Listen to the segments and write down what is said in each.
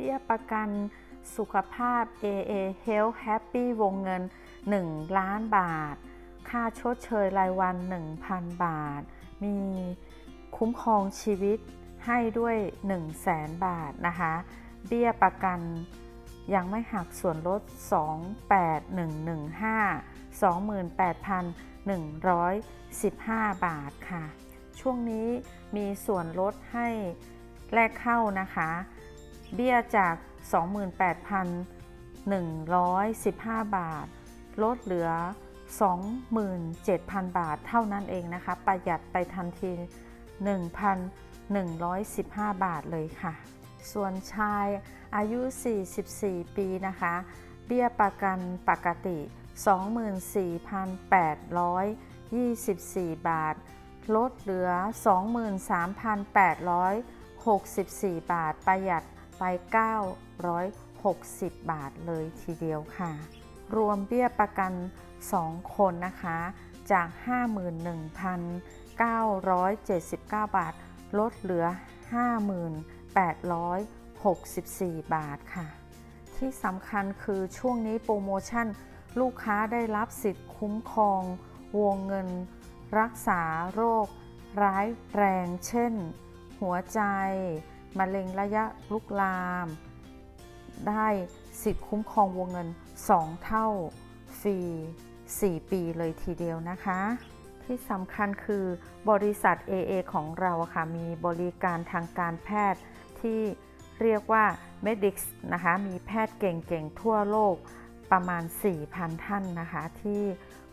เบี้ยประกันสุขภาพ AA Health Happy วงเงิน 1 ล้านบาท ค่าชดเชยรายวัน 1,000 บาท มีคุ้มครองชีวิตให้ด้วย 1 0 0 0 0แสนบาทนะคะ เบี้ยประกันยังไม่หักส่วนลด 28115 28,115 บาทค่ะ ช่วงนี้มีส่วนลดให้แลกเข้านะคะ เบี้ยจาก 28,115 บาท ลดเหลือ 27,000 บาทเท่านั้นเองนะคะ ประหยัดไปทันที 1,115 บาทเลยค่ะ ส่วนชายอายุ 44 ปีนะคะ เบี้ยประกันปกติ 24,824 บาท ลดเหลือ 23,864 บาท ประหยัด ไป960 บาทเลยทีเดียวค่ะ รวมเบี้ยประกัน 2 คนนะคะ จาก 51,979 บาท ลดเหลือ 5864 บาทค่ะ ที่สำคัญคือช่วงนี้โปรโมชั่นลูกค้าได้รับสิทธิ์คุ้มครองวงเงิน รักษาโรค ร้ายแรง เช่น หัวใจ มะเร็งระยะลุกลาม ได้สิทธิ์คุ้มครองวงเงิน 2 เท่าฟรี 4 ปีเลยทีเดียวนะคะ ที่สำคัญคือบริษัท AA ของเราค่ะ มีบริการทางการแพทย์ที่เรียกว่า Medix นะคะ มีแพทย์เก่งๆ ทั่วโลกประมาณ 4,000 ท่านนะคะ ที่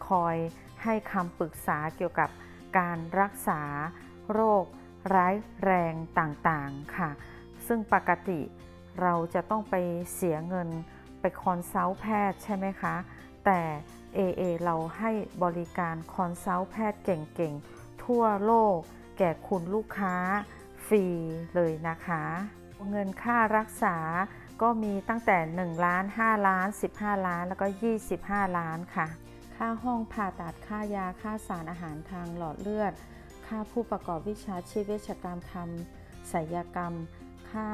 คอยให้คำปรึกษาเกี่ยวกับการรักษาโรค ร้ายแรงต่างๆค่ะ ซึ่งปกติเราจะต้องไปเสียเงินไปคอนซัลท์แพทย์ใช่ไหมคะ แต่ AA เราให้บริการคอนซัลท์แพทย์เก่งๆ ทั่วโลกแก่คุณลูกค้าฟรีเลยนะคะ เงินค่ารักษาก็มีตั้งแต่ 1 ล้าน 5 ล้าน 15 ล้าน แล้วก็ 25 ล้านค่ะ ค่าห้องผ่าตัด ค่ายา ค่าสารอาหารทางหลอดเลือด ค่าผู้ประกอบวิชาชีพเวชกรรมทำศัลยกรรม ค่า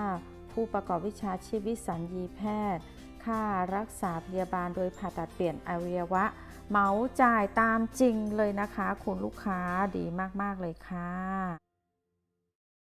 ผู้ประกอบวิชาชีพวิสัญญีแพทย์ ค่ารักษาพยาบาลโดยผ่าตัดเปลี่ยนอวัยวะ เมาจ่ายตามจริงเลยนะคะ คุณลูกค้าดีมาก ๆ เลยค่ะ